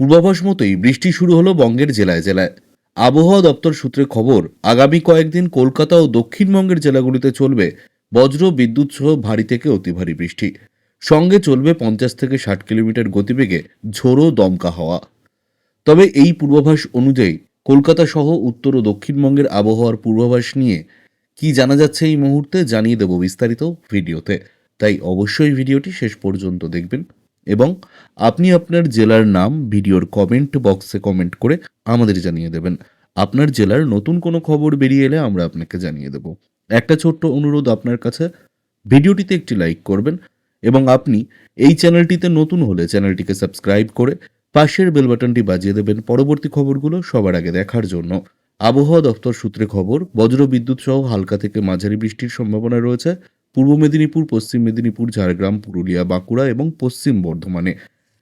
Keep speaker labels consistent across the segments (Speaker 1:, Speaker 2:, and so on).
Speaker 1: পূর্বাভাস মতোই বৃষ্টি শুরু হলো বঙ্গের জেলায় জেলায়। আবহাওয়া দপ্তর সূত্রে খবর, আগামী কয়েকদিন কলকাতা ও দক্ষিণবঙ্গের জেলাগুলিতে চলবে বজ্র, বিদ্যুৎ সহ ভারী থেকে অতি ভারী বৃষ্টি। সঙ্গে চলবে পঞ্চাশ থেকে ষাট কিলোমিটার গতিবেগে ঝোড়ো দমকা হওয়া। তবে এই পূর্বাভাস অনুযায়ী কলকাতা সহ উত্তর ও দক্ষিণবঙ্গের আবহাওয়ার পূর্বাভাস নিয়ে কি জানা যাচ্ছে এই মুহূর্তে জানিয়ে দেব বিস্তারিত ভিডিওতে। তাই অবশ্যই ভিডিওটি শেষ পর্যন্ত দেখবেন। এবং আপনি আপনার জেলার নাম ভিডিওর কমেন্ট বক্সে কমেন্ট করে আমাদের জানিয়ে দেবেন। আপনার জেলার নতুন কোনো খবর বেরিয়ে এলে আমরা আপনাকে জানিয়ে দেব। একটা ছোট্ট অনুরোধ আপনার কাছে, ভিডিওটিতে একটি লাইক করবেন এবং আপনি এই চ্যানেলটিতে নতুন হলে চ্যানেলটিকে সাবস্ক্রাইব করে পাশের বেল বাটনটি বাজিয়ে দেবেন পরবর্তী খবরগুলো সবার আগে দেখার জন্য। আবহাওয়া দপ্তর সূত্রে খবর বজ্র বিদ্যুৎ সহ হালকা থেকে মাঝারি বৃষ্টির সম্ভাবনা রয়েছে। পূর্ব মেদিনীপুর, পশ্চিম মেদিনীপুর, ঝাড়গ্রাম, পুরুলিয়া, বাঁকুড়া এবং পশ্চিম বর্ধমানে।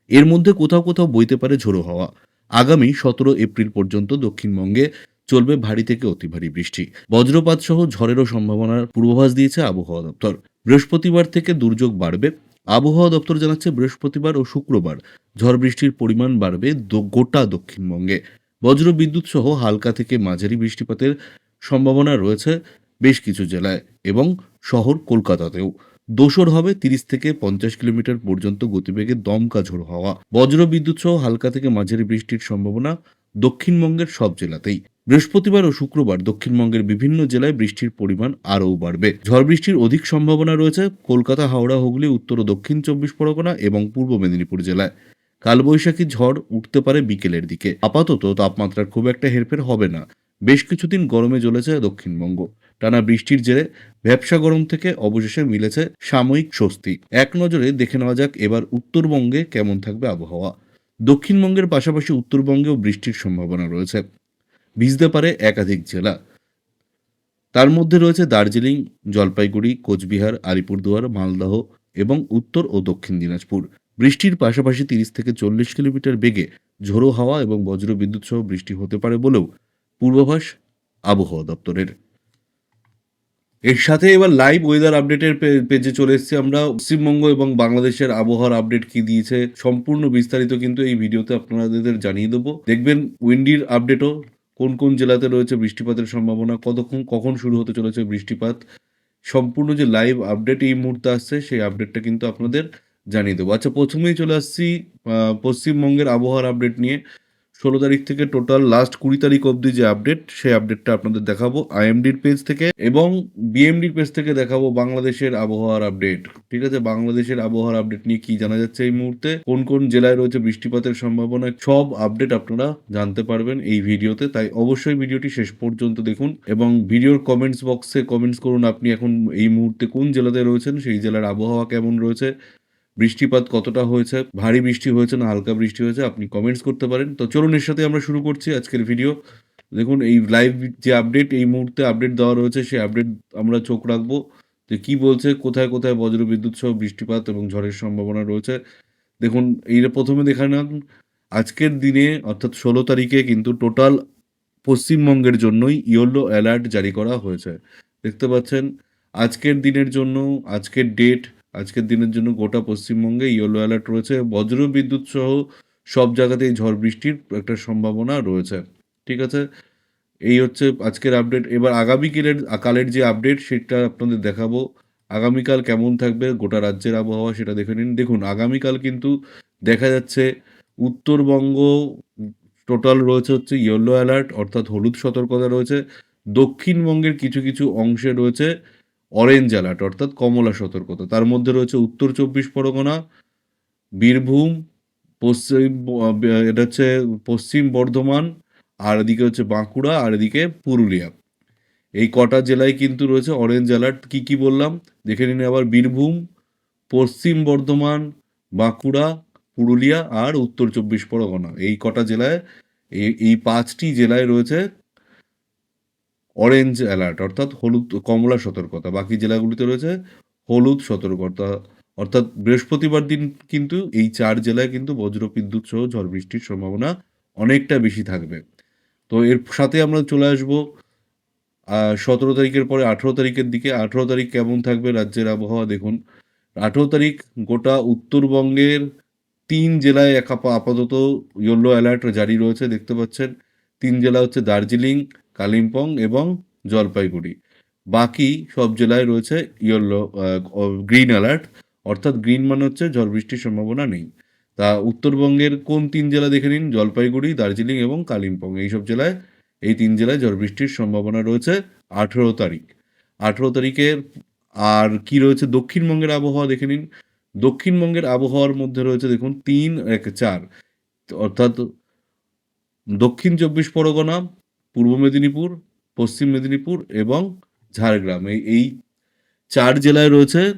Speaker 1: এর মধ্যে কোথাও কোথাও বইতে পারে ঝোড়ো হাওয়া। আগামী সতেরো এপ্রিল পর্যন্ত দক্ষিণবঙ্গে চলবে ভারী থেকে অতি ভারী বৃষ্টি। বজ্রপাত সহ ঝড়েরও সম্ভাবনার পূর্বাভাস দিয়েছে আবহাওয়া দপ্তর। বৃহস্পতিবার থেকে দুর্যোগ বাড়বে। আবহাওয়া দপ্তর জানাচ্ছে বৃহস্পতিবার ও শুক্রবার ঝড় বৃষ্টির পরিমাণ বাড়বে গোটা দক্ষিণবঙ্গে। বজ্র বিদ্যুৎ সহ হালকা থেকে মাঝারি বৃষ্টিপাতের সম্ভাবনা রয়েছে। বেশ কিছু জেলায় এবং শহর কলকাতাতেও। দোসর হবে তিরিশ থেকে পঞ্চাশ কিলোমিটার পর্যন্ত গতিবেগে দমকা ঝোড়ো হওয়া। বজ্র বিদ্যুৎ সহ হালকা থেকে মাঝারি বৃষ্টির সম্ভাবনা দক্ষিণবঙ্গের সব জেলাতেই। বৃহস্পতিবার ও শুক্রবার দক্ষিণবঙ্গের বিভিন্ন জেলায় বৃষ্টির পরিমাণ আরও বাড়বে। ঝড় বৃষ্টির অধিক সম্ভাবনা রয়েছে কলকাতা, হাওড়া, হুগলি, উত্তর ও দক্ষিণ চব্বিশ পরগনা এবং পূর্ব মেদিনীপুর জেলায়। কালবৈশাখী ঝড় উঠতে পারে বিকেলের দিকে। আপাতত তাপমাত্রার খুব একটা হেরফের হবে না। বেশ কিছুদিন গরমে জ্বলেছে দক্ষিণবঙ্গ। টানা বৃষ্টির জেরে ব্যবসা গরম থেকে অবশেষে মিলেছে সাময়িক স্বস্তি। এক নজরে দেখে নেওয়া যাক এবার উত্তরবঙ্গে কেমন থাকবে আবহাওয়া। দক্ষিণবঙ্গের পাশাপাশি উত্তরবঙ্গেও বৃষ্টির সম্ভাবনা রয়েছে। ভিজতে পারে একাধিক জেলা। তার মধ্যে রয়েছে দার্জিলিং, জলপাইগুড়ি, কোচবিহার, আলিপুরদুয়ার, মালদহ এবং উত্তর ও দক্ষিণ দিনাজপুর। বৃষ্টির পাশাপাশি তিরিশ থেকে চল্লিশ কিলোমিটার বেগে ঝোড়ো হাওয়া এবং বজ্র বিদ্যুৎ সহ বৃষ্টি হতে পারে বলেও পূর্বাভাস আবহাওয়া দপ্তরের। এর সাথে এবার লাইভ ওয়েদার আপডেটের পেজে চলে এসেছি আমরা। পশ্চিমবঙ্গ এবং বাংলাদেশের আবহাওয়ার আপডেট কি দিয়েছে সম্পূর্ণ বিস্তারিত কিন্তু এই ভিডিওতে আপনাদের জানিয়ে দেবো। দেখবেন উইন্ডির আপডেটও কোন কোন জেলাতে রয়েছে বৃষ্টিপাতের সম্ভাবনা, কতক্ষণ, কখন শুরু হতে চলেছে বৃষ্টিপাত। সম্পূর্ণ যে লাইভ আপডেট এই মুহূর্তে আসছে, সেই আপডেটটা কিন্তু আপনাদের জানিয়ে দেবো। আচ্ছা প্রথমেই চলে আসছি পশ্চিমবঙ্গের আবহাওয়ার আপডেট নিয়ে। ষোলো তারিখ থেকে টোটাল লাস্ট কুড়ি তারিখ অবধি যে আপডেট সেই আপডেটটা আপনাদের দেখাবো আইএমডির পেজ থেকে এবং বিএমডির পেজ থেকে দেখাবো বাংলাদেশের আবহাওয়ার আপডেট ঠিক আছে? বাংলাদেশের আবহাওয়ার আপডেট নিয়ে কি জানা যাচ্ছে এই মুহূর্তে? কোন কোন জেলায় রয়েছে বৃষ্টিপাতের সম্ভাবনা? সব আপডেট আপনারা জানতে পারবেন এই ভিডিওতে। তাই অবশ্যই ভিডিওটি শেষ পর্যন্ত দেখুন এবং ভিডিওর কমেন্টস বক্সে কমেন্টস করুন আপনি এখন এই মুহূর্তে কোন জেলাতে রয়েছেন, সেই জেলার আবহাওয়া কেমন রয়েছে বৃষ্টিপাত কতটা হয়েছে? ভারী বৃষ্টি হয়েছে না হালকা বৃষ্টি হয়েছে? আপনি কমেন্টস করতে পারেন। তো চলুন, এর সাথে আমরা শুরু করছি আজকের ভিডিও দেখুন, এই লাইভ যে আপডেট এই মুহূর্তে আপডেট দেওয়া রয়েছে, সেই আপডেট আমরা চোখ রাখব যে কি বলছে, কোথায় কোথায় বজ্র বিদ্যুৎ সহ বৃষ্টিপাত এবং ঝড়ের সম্ভাবনা রয়েছে। দেখুন, এই প্রথমে দেখা নেন আজকের দিনে, অর্থাৎ ষোলো তারিখে কিন্তু টোটাল পশ্চিমবঙ্গের জন্যই ইয়েলো অ্যালার্ট জারি করা হয়েছে। দেখতে পাচ্ছেন, আজকের দিনের জন্য, আজকের ডেট আজকের দিনের জন্য গোটা পশ্চিমবঙ্গে ইয়েলো অ্যালার্ট রয়েছে। বজ্র বিদ্যুৎ সহ সব জায়গাতেই ঝড় বৃষ্টির একটা সম্ভাবনা রয়েছে। ঠিক আছে? এই হচ্ছে আজকের আপডেট এবার আগামীকালের কালের যে আপডেট সেটা আপনাদের দেখাবো। আগামীকাল কেমন থাকবে, গোটা রাজ্যের আবহাওয়া সেটা দেখে নিন। দেখুন, আগামীকাল কিন্তু দেখা যাচ্ছে উত্তরবঙ্গ টোটাল রয়েছে হচ্ছে ইয়েলো অ্যালার্ট অর্থাৎ হলুদ সতর্কতা রয়েছে। দক্ষিণবঙ্গের কিছু কিছু অংশে রয়েছে অরেঞ্জ অ্যালার্ট অর্থাৎ কমলা সতর্কতা। তার মধ্যে রয়েছে উত্তর চব্বিশ পরগনা, বীরভূম, পশ্চিম, এটা হচ্ছে পশ্চিম বর্ধমান, আর এদিকে হচ্ছে বাঁকুড়া, আর এদিকে পুরুলিয়া। এই কটা জেলায় কিন্তু রয়েছে অরেঞ্জ অ্যালার্ট কি কি বললাম? দেখে নিন আবার বীরভূম, পশ্চিম বর্ধমান, বাঁকুড়া, পুরুলিয়া আর উত্তর চব্বিশ পরগনা। এই কটা জেলায়, এই এই পাঁচটি জেলায় রয়েছে অরেঞ্জ অ্যালার্ট অর্থাৎ হলুদ, কমলা সতর্কতা। বাকি জেলাগুলিতে রয়েছে হলুদ সতর্কতা। অর্থাৎ বৃহস্পতিবার দিন কিন্তু এই চার জেলায় কিন্তু বজ্র বিদ্যুৎ সহ ঝড় বৃষ্টির সম্ভাবনা অনেকটা বেশি থাকবে। তো এর সাথে আমরা চলে আসব সতেরো তারিখের পরে আঠেরো তারিখের দিকে। আঠেরো তারিখ কেমন থাকবে রাজ্যের আবহাওয়া দেখুন। আঠেরো তারিখ গোটা উত্তরবঙ্গের তিন জেলায় এক আপাতত ইয়েলো অ্যালার্ট জারি রয়েছে, দেখতে পাচ্ছেন। তিন জেলা হচ্ছে দার্জিলিং কালিম্পং এবং জলপাইগুড়ি। বাকি সব জেলায় রয়েছে ইয়েলো গ্রিন অ্যালার্ট। অর্থাৎ গ্রিন মানে হচ্ছে ঝড় বৃষ্টির সম্ভাবনা নেই। তা উত্তরবঙ্গের কোন তিন জেলা দেখে নিন? জলপাইগুড়ি, দার্জিলিং এবং কালিম্পং। এইসব জেলায়, এই তিন জেলায় ঝড় বৃষ্টির সম্ভাবনা রয়েছে আঠেরো তারিখ। আঠেরো তারিখের আর কি রয়েছে? দক্ষিণবঙ্গের আবহাওয়া দেখে নিন। দক্ষিণবঙ্গের আবহাওয়ার মধ্যে রয়েছে দেখুন, তিন, এক, চার। অর্থাৎ দক্ষিণ চব্বিশ পরগনা পূর্ব মেদিনীপুর, পশ্চিম মেদিনীপুর এবং ঝাড়গ্রাম। এই চার জেলায় রয়েছে,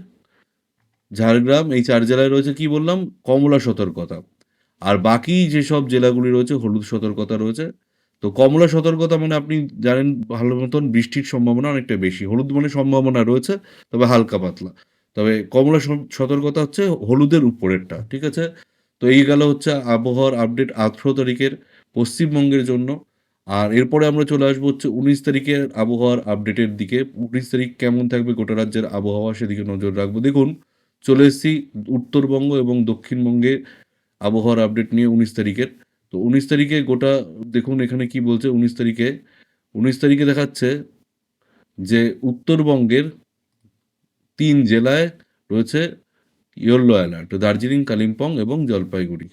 Speaker 1: ঝাড়গ্রাম, এই চার জেলায় রয়েছে কি বললাম? কমলা সতর্কতা। আর বাকি যেসব জেলাগুলি রয়েছে, হলুদ সতর্কতা রয়েছে। তো কমলা সতর্কতা মানে আপনি জানেন, ভালো মতন বৃষ্টির সম্ভাবনা অনেকটা বেশি। হলুদ মানে সম্ভাবনা রয়েছে, তবে হালকা পাতলা। তবে কমলা সতর্কতা হচ্ছে হলুদের উপরেরটা, ঠিক আছে? তো এই গেল হচ্ছে আবহাওয়ার আপডেট আঠেরো তারিখের পশ্চিমবঙ্গের জন্য। আর এরপরে আমরা চলে আসব হচ্ছে উনিশ তারিখের আবহাওয়ার আপডেটের দিকে। উনিশ তারিখ কেমন থাকবে গোটা রাজ্যের আবহাওয়া সেদিকে নজর রাখব। দেখুন, চলে এসেছি উত্তরবঙ্গ এবং দক্ষিণবঙ্গে আবহাওয়ার আপডেট নিয়ে উনিশ তারিখের। তো উনিশ তারিখে গোটা, দেখুন এখানে কি বলছে, উনিশ তারিখে উনিশ তারিখে দেখাচ্ছে যে উত্তরবঙ্গের তিন জেলায় রয়েছে ইয়েলো অ্যালার্ট, দার্জিলিং, কালিম্পং এবং জলপাইগুড়ি।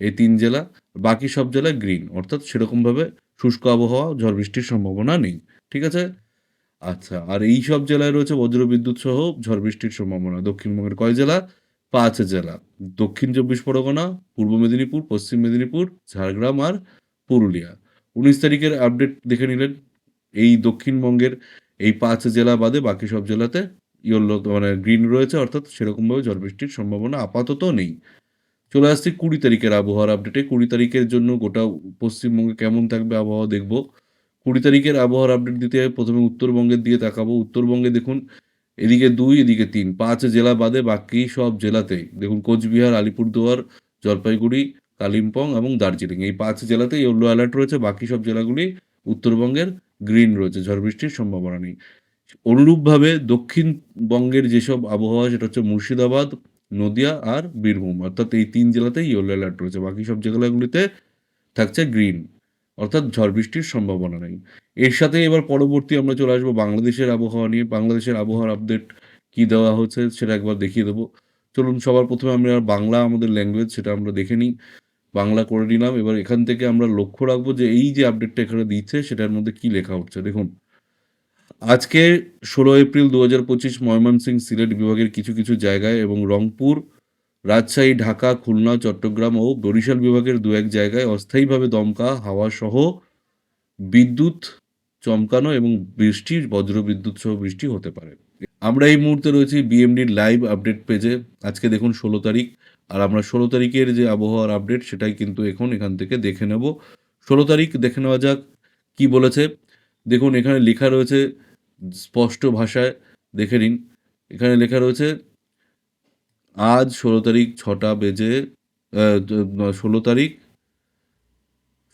Speaker 1: এই তিন জেলা, বাকি সব জেলায় গ্রিন, অর্থাৎ সেরকমভাবে শুষ্ক আবহাওয়া, ঝড় বৃষ্টির সম্ভাবনা নেই, ঠিক আছে? আচ্ছা আর এই সব জেলায় রয়েছে বজ্রবিদ্যুৎ সহ ঝড় বৃষ্টির সম্ভাবনা। দক্ষিণবঙ্গের কয় জেলা? পাঁচ জেলা। দক্ষিণ চব্বিশ পরগনা, পূর্ব মেদিনীপুর, পশ্চিম মেদিনীপুর, ঝাড়গ্রাম আর পুরুলিয়া। উনিশ তারিখের আপডেট দেখে নিলেন। এই দক্ষিণবঙ্গের এই পাঁচ জেলা বাদে বাকি সব জেলাতে ইয়েলো মানে গ্রিন রয়েছে, অর্থাৎ সেরকমভাবে ঝড় বৃষ্টির সম্ভাবনা আপাতত নেই। চলে আসছি কুড়ি তারিখের আবহাওয়ার আপডেটে কুড়ি তারিখের জন্য গোটা পশ্চিমবঙ্গে কেমন থাকবে আবহাওয়া দেখব। কুড়ি তারিখের আবহাওয়ার আপডেট দিতে প্রথমে উত্তরবঙ্গের দিকে তাকাবো। উত্তরবঙ্গে দেখুন, এদিকে দুই, এদিকে তিন, পাঁচ জেলা বাদে বাকি সব জেলাতেই। দেখুন, কোচবিহার, আলিপুরদুয়ার, জলপাইগুড়ি, কালিম্পং এবং দার্জিলিং। এই পাঁচ জেলাতেই ইয়েলো অ্যালার্ট রয়েছে, বাকি সব জেলাগুলি উত্তরবঙ্গের গ্রিন রয়েছে, ঝড় বৃষ্টির সম্ভাবনা নেই। অনুরূপভাবে দক্ষিণবঙ্গের যেসব আবহাওয়া, সেটা হচ্ছে মুর্শিদাবাদ নদিয়া আর বীরভূম। অর্থাৎ এই তিন জেলাতেই ইয়েলো অ্যালার্ট রয়েছে। বাকি সব জেলাগুলিতে থাকছে গ্রিন অর্থাৎ ঝড় বৃষ্টির সম্ভাবনা নেই। এর সাথে এবার পরবর্তী আমরা চলে আসব বাংলাদেশের আবহাওয়া নিয়ে। বাংলাদেশের আবহাওয়ার আপডেট কি দেওয়া হচ্ছে সেটা একবার দেখিয়ে দেবো। চলুন, সবার প্রথমে আমরা বাংলা, আমাদের ল্যাঙ্গুয়েজ সেটা আমরা দেখে নিই। বাংলা করে নিলাম। এবার এখান থেকে আমরা লক্ষ্য রাখব যে এই যে আপডেটটা এখানে দিচ্ছে, সেটার মধ্যে কি লেখা হচ্ছে দেখুন আজকে ষোলো এপ্রিল দু হাজার পঁচিশ ময়মনসিংহ সিলেট বিভাগের কিছু কিছু জায়গায় এবং রংপুর, রাজশাহী, ঢাকা, খুলনা, চট্টগ্রাম ও বরিশাল বিভাগের দু এক জায়গায় অস্থায়ীভাবে দমকা, হাওয়া সহ বিদ্যুৎ চমকানো এবং বৃষ্টি বজ্রবিদ্যুৎ সহ বৃষ্টি হতে পারে। আমরা এই মুহূর্তে রয়েছি বিএমডির লাইভ আপডেট পেজে। আজকে দেখুন ষোলো তারিখ আর আমরা ষোলো তারিখের যে আবহাওয়ার আপডেট সেটাই কিন্তু এখন এখান থেকে দেখে নেব। ষোলো তারিখ দেখে নেওয়া যাক কি বলেছে। দেখুন, এখানে লেখা রয়েছে স্পষ্ট ভাষায়, দেখে নিন। এখানে লেখা রয়েছে, আজ ষোলো তারিখ ছটা বেজে ষোলো তারিখ,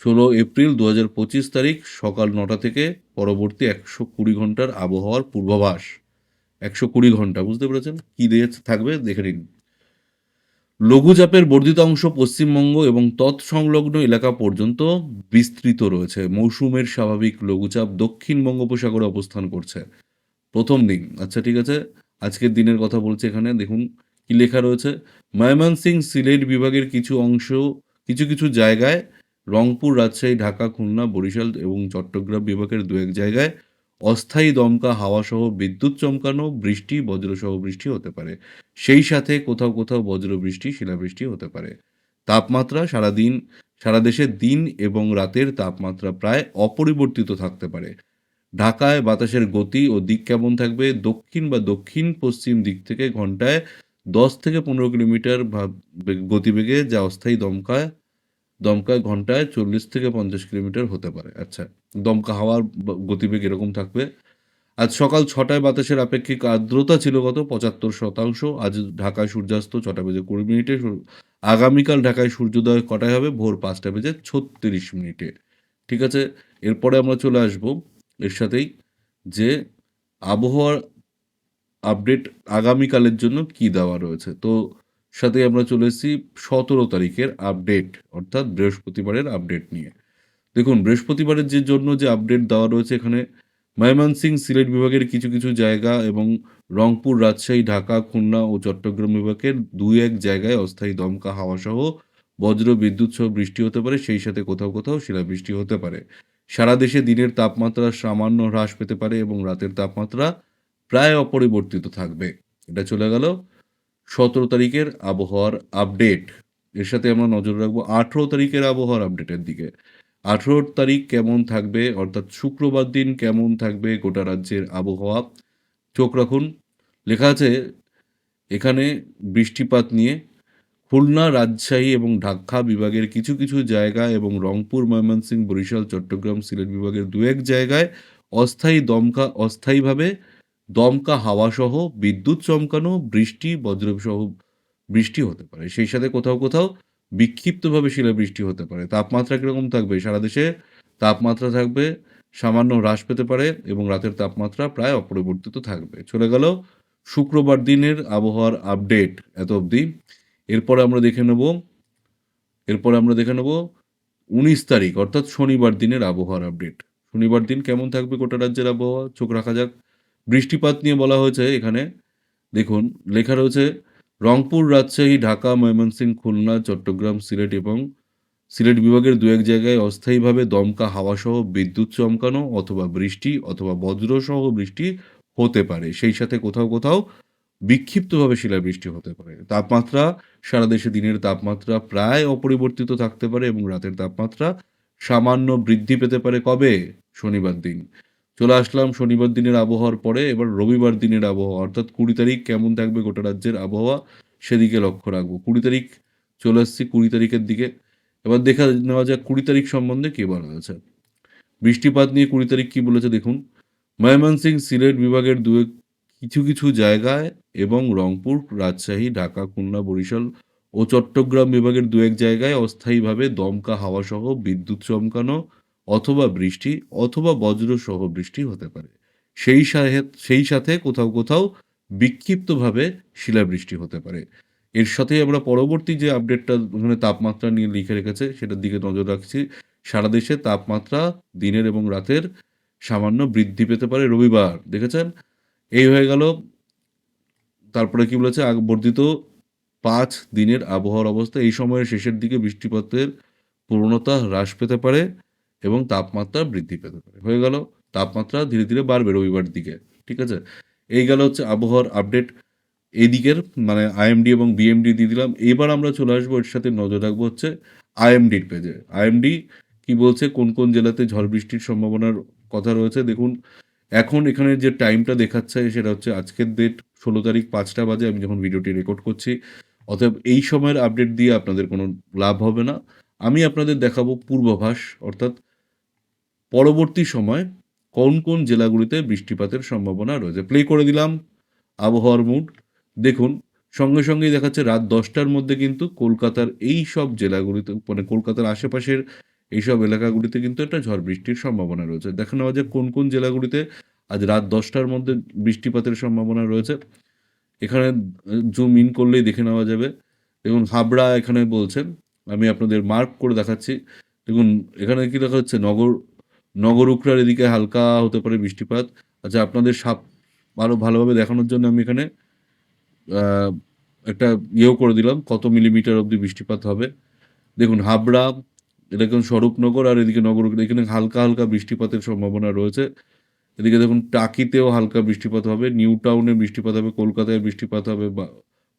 Speaker 1: ষোলো এপ্রিল দু হাজার পঁচিশ তারিখ সকাল নটা থেকে পরবর্তী একশো কুড়ি ঘণ্টার আবহাওয়ার পূর্বাভাস। একশো কুড়ি ঘণ্টা, বুঝতে পেরেছেন? কী দিয়ে থাকবে, দেখে নিন। লঘুচাপের বর্ধিত অংশ পশ্চিমবঙ্গ এবং তৎসংলগ্ন এলাকা পর্যন্ত বিস্তৃত রয়েছে। মৌসুমের স্বাভাবিক লঘুচাপ দক্ষিণ বঙ্গোপসাগরে অবস্থান করছে। প্রথম দিন। আচ্ছা ঠিক আছে। আজকের দিনের কথা বলছে এখানে। দেখুন কি লেখা রয়েছে। ময়মনসিংহ সিলেট বিভাগের কিছু অংশ, কিছু কিছু জায়গায়, রংপুর, রাজশাহী, ঢাকা, খুলনা, বরিশাল এবং চট্টগ্রাম বিভাগের দু এক জায়গায় অস্থায়ী দমকা হাওয়া সহ বিদ্যুৎ চমকানো বৃষ্টি, বজ্রসহ বৃষ্টি হতে পারে। সেই সাথে কোথাও কোথাও বজ্র বৃষ্টি, শিলাবৃষ্টি হতে পারে। তাপমাত্রা সারাদিন, সারা দেশে দিন এবং রাতের তাপমাত্রা প্রায় অপরিবর্তিত থাকতে পারে। ঢাকায় বাতাসের গতি ও দিক কেমন থাকবে? দক্ষিণ বা দক্ষিণ পশ্চিম দিক থেকে ঘন্টায় দশ থেকে পনেরো কিলোমিটার গতিবেগে যা অস্থায়ী দমকায় দমকায় ঘন্টায় চল্লিশ থেকে পঞ্চাশ কিলোমিটার হতে পারে। আচ্ছা দমকা হাওয়ার গতিবেগ এরকম থাকবে। আজ সকাল ছটায় বাতাসের আপেক্ষিক আর্দ্রতা ছিল গত পঁচাত্তর শতাংশ। আজ ঢাকায় সূর্যাস্ত ছটা বেজে কুড়ি মিনিটে। আগামীকাল ঢাকায় সূর্যোদয় কটায় হবে? ভোর পাঁচটা বেজে ছত্রিশ মিনিটে। ঠিক আছে, এরপরে আমরা চলে আসব এর সাথেই যে আবহাওয়ার আপডেট আগামীকালের জন্য কি দেওয়া রয়েছে। তো সাথে আমরা চলে এসেছি সতেরো তারিখের আপডেট অর্থাৎ বৃহস্পতিবারের আপডেট নিয়ে। দেখুন, বৃহস্পতিবারের যে জন্য যে আপডেট দেওয়া রয়েছে এখানে ময়মনসিং সিলেট বিভাগের কিছু কিছু জায়গা এবং রংপুর, রাজশাহী, ঢাকা, খুলনা ও চট্টগ্রাম বিভাগের দুই এক জায়গায় অস্থায়ী দমকা হাওয়া সহ বজ্র, বিদ্যুৎ সহ বৃষ্টি হতে পারে, সেই সাথে কোথাও কোথাও শিলাবৃষ্টি হতে পারে। সারা দেশে দিনের তাপমাত্রা সামান্য হ্রাস পেতে পারে এবং রাতের তাপমাত্রা প্রায় অপরিবর্তিত থাকবে। এটা চলে গেল সতেরো তারিখের আবহাওয়ার আপডেট এর সাথে আমরা নজর রাখব আঠেরো তারিখের আবহাওয়ার আপডেটের দিকে। আঠেরো তারিখ কেমন থাকবে, অর্থাৎ শুক্রবার দিন কেমন থাকবে গোটা রাজ্যের আবহাওয়া? চোখ রাখুন। লেখা আছে, এখানে বৃষ্টিপাত নিয়ে খুলনা, রাজশাহী এবং ঢাকা বিভাগের কিছু কিছু জায়গা এবং রংপুর, ময়মনসিংহ, বরিশাল, চট্টগ্রাম, সিলেট বিভাগের দু এক জায়গায় অস্থায়ী দমকা অস্থায়ীভাবে দমকা হাওয়া সহ বিদ্যুৎ চমকানো, বৃষ্টি, বজ্রসহ বৃষ্টি হতে পারে। সেই সাথে কোথাও কোথাও বিক্ষিপ্তভাবে শিলাবৃষ্টি হতে পারে। তাপমাত্রা কীরকম থাকবে? সারা দেশে তাপমাত্রা থাকবে, সামান্য হ্রাস পেতে পারে এবং রাতের তাপমাত্রা প্রায় অপরিবর্তিত থাকবে। চলে গেল শুক্রবার দিনের আবহাওয়ার আপডেট এত অবধি। এরপরে আমরা দেখে নেব, এরপরে আমরা দেখে নেব উনিশ তারিখ, অর্থাৎ শনিবার দিনের আবহাওয়ার আপডেট। শনিবার দিন কেমন থাকবে গোটা রাজ্যের আবহাওয়া? চোখ রাখা যাক। বৃষ্টিপাত নিয়ে বলা হয়েছে এখানে। দেখুন, লেখা রয়েছে, রংপুর রাজশাহী, ঢাকা, ময়মনসিংহ, খুলনা, চট্টগ্রাম, সিলেট এবং সিলেট বিভাগের দু এক জায়গায় অস্থায়ীভাবে দমকা হাওয়াসহ বিদ্যুৎ চমকানো অথবা বৃষ্টি অথবা বজ্রসহ বৃষ্টি হতে পারে। সেই সাথে কোথাও কোথাও বিক্ষিপ্তভাবে শিলাবৃষ্টি হতে পারে। তাপমাত্রা, সারা দেশে দিনের তাপমাত্রা প্রায় অপরিবর্তিত থাকতে পারে এবং রাতের তাপমাত্রা সামান্য বৃদ্ধি পেতে পারে। কবে? শনিবার দিন। চলে আসলাম শনিবার দিনের আবহাওয়ার পরে, এবার রবিবার দিনের আবহাওয়া। অর্থাৎ কুড়ি তারিখ কেমন থাকবে গোটা রাজ্যের আবহাওয়া সেদিকে লক্ষ্য রাখব। কুড়ি তারিখ চলে আসছি কুড়ি তারিখের দিকে। এবার দেখা নেওয়া যাক কুড়ি তারিখ সম্বন্ধে কী বলা হয়েছে বৃষ্টিপাত নিয়ে কুড়ি তারিখ কী বলেছে দেখুন। ময়মনসিং সিলেট বিভাগের দু কিছু কিছু জায়গায় এবং রংপুর, রাজশাহী, ঢাকা, খুলনা, বরিশাল ও চট্টগ্রাম বিভাগের দু এক জায়গায় অস্থায়ীভাবে দমকা হাওয়া সহ বিদ্যুৎ চমকানো অথবা বৃষ্টি অথবা বজ্রসহ বৃষ্টি হতে পারে। সেই সেই সাথে কোথাও কোথাও বিক্ষিপ্তভাবে শিলাবৃষ্টি হতে পারে। এর সাথে আমরা পরবর্তী যে আপডেটটা ওখানে তাপমাত্রা নিয়ে লিখে রেখেছে, সেটার দিকে নজর রাখছি। সারা দেশে তাপমাত্রা দিনের এবং রাতের সামান্য বৃদ্ধি পেতে পারে রবিবার, দেখেছেন? এই হয়ে গেল। তারপরে কি বলেছে? বর্ধিত পাঁচ দিনের আবহাওয়ার অবস্থা। এই সময়ের শেষের দিকে বৃষ্টিপাতের প্রবণতা হ্রাস পেতে পারে। এবং তাপমাত্রা বৃদ্ধি পেতে পারে। হয়ে গেল, তাপমাত্রা ধীরে ধীরে বাড়বে রবিবার দিকে, ঠিক আছে? এই গেল হচ্ছে আবহাওয়ার আপডেট। এদিকের মানে আইএমডি এবং বিএমডি দিয়ে দিলাম। এবার আমরা চলে আসব, এর সাথে নজর রাখব হচ্ছে আইএমডির পেজে আইএমডি কি বলছে? কোন কোন জেলাতে ঝড় বৃষ্টির সম্ভাবনার কথা রয়েছে? দেখুন, এখন এখানে যে টাইমটা দেখাচ্ছে সেটা হচ্ছে আজকের ডেট ষোলো তারিখ পাঁচটা বাজে, আমি যখন ভিডিওটি রেকর্ড করছি। অতএব এই সময়ের আপডেট দিয়ে আপনাদের কোনো লাভ হবে না। আমি আপনাদের দেখাবো পূর্বাভাস, অর্থাৎ পরবর্তী সময় কোন কোন জেলাগুলিতে বৃষ্টিপাতের সম্ভাবনা রয়েছে? প্লে করে দিলাম, আবহাওয়ার মুড দেখুন, সঙ্গে সঙ্গেই দেখাচ্ছে রাত দশটার মধ্যে কিন্তু কলকাতার এই সব জেলাগুলিতে মানে কলকাতার আশেপাশের এইসব এলাকাগুলিতে কিন্তু একটা ঝড় বৃষ্টির সম্ভাবনা রয়েছে। দেখা নেওয়া যায় কোন কোন জেলাগুলিতে আজ রাত দশটার মধ্যে বৃষ্টিপাতের সম্ভাবনা রয়েছে। এখানে জুম ইন করলেই দেখে নেওয়া যাবে। দেখুন, হাবড়া এখানে বলছেন, আমি আপনাদের মার্ক করে দেখাচ্ছি। দেখুন, এখানে কি দেখা হচ্ছে? নগর নগর উকড়ার এদিকে হালকা হতে পারে বৃষ্টিপাত। আচ্ছা আপনাদের সাপ আরও ভালোভাবে দেখানোর জন্য আমি এখানে একটা ইয়েও করে দিলাম, কত মিলিমিটার অবধি বৃষ্টিপাত হবে। দেখুন, হাবড়া এখন স্বরূপনগর আর এদিকে নগর এখানে হালকা হালকা বৃষ্টিপাতের সম্ভাবনা রয়েছে। এদিকে দেখুন, টাকিতেও হালকা বৃষ্টিপাত হবে, নিউ টাউনে বৃষ্টিপাত হবে, কলকাতায় বৃষ্টিপাত হবে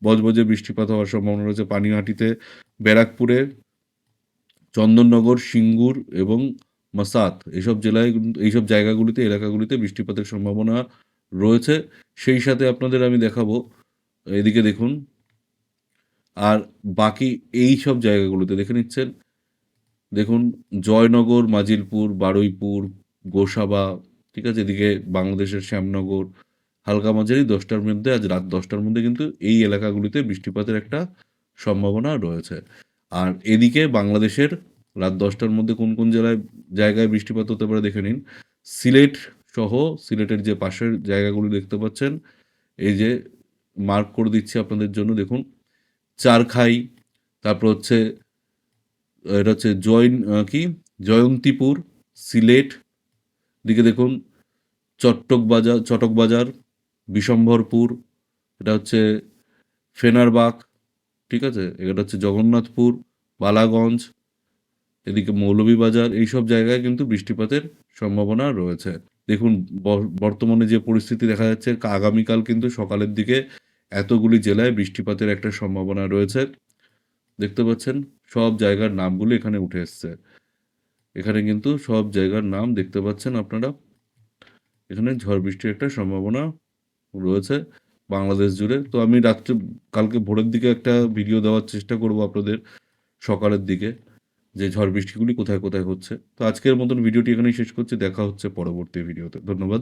Speaker 1: বজবজে বৃষ্টিপাত হওয়ার সম্ভাবনা রয়েছে। পানিহাটিতে, ব্যারাকপুরে, চন্দননগর, সিঙ্গুর এবং মাসাত, এইসব জেলায় এইসব জায়গাগুলিতে, এলাকাগুলিতে বৃষ্টিপাতের সম্ভাবনা রয়েছে। সেই সাথে আপনাদের আমি দেখাবো, এদিকে দেখুন। আর বাকি এই সব জায়গাগুলোতে দেখে নিচ্ছেন, দেখুন, জয়নগর, মাজিলপুর, বারুইপুর, গোসাবা, ঠিক আছে, এদিকে বাংলাদেশের শ্যামনগর, হালকা মাঝারি দশটার মধ্যে, আজ রাত দশটার মধ্যে কিন্তু এই এলাকাগুলিতে বৃষ্টিপাতের একটা সম্ভাবনা রয়েছে। আর এদিকে বাংলাদেশের রাত দশটার মধ্যে কোন কোন জেলায় জায়গায় বৃষ্টিপাত হতে পারে দেখে নিন। সিলেট সহ সিলেটের যে পাশের জায়গাগুলি দেখতে পাচ্ছেন এই যে মার্ক করে দিচ্ছি আপনাদের জন্য দেখুন চারখাই তারপর হচ্ছে এটা হচ্ছে আহ, কি? জয়ন্তীপুর সিলেট দিকে দেখুন চট্টক বাজার চটক বাজার বিশম্ভরপুর এটা হচ্ছে ফেনারবাগ ঠিক আছে? এটা হচ্ছে জগন্নাথপুর বালাগঞ্জ এদিকে মৌলভীবাজার, এইসব জায়গায় কিন্তু বৃষ্টিপাতের সম্ভাবনা রয়েছে। দেখুন বর্তমানে যে পরিস্থিতি দেখা যাচ্ছে আগামীকাল কিন্তু সকালের দিকে এতগুলি জেলায় বৃষ্টিপাতের একটা সম্ভাবনা রয়েছে। দেখতে পাচ্ছেন, সব জায়গার নামগুলো এখানে উঠে এসছে। এখানে কিন্তু সব জায়গার নাম দেখতে পাচ্ছেন আপনারা। এখানে ঝড় বৃষ্টির একটা সম্ভাবনা রয়েছে বাংলাদেশ জুড়ে। তো আমি রাত্রে, কালকে ভোরের দিকে একটা ভিডিও দেওয়ার চেষ্টা করব আপনাদের সকালের দিকে। যে ঝড় বৃষ্টিগুলি কোথায় কোথায় হচ্ছে। তো আজকের মতন ভিডিওটি এখানেই শেষ করছি। দেখা হচ্ছে পরবর্তী ভিডিওতে। ধন্যবাদ।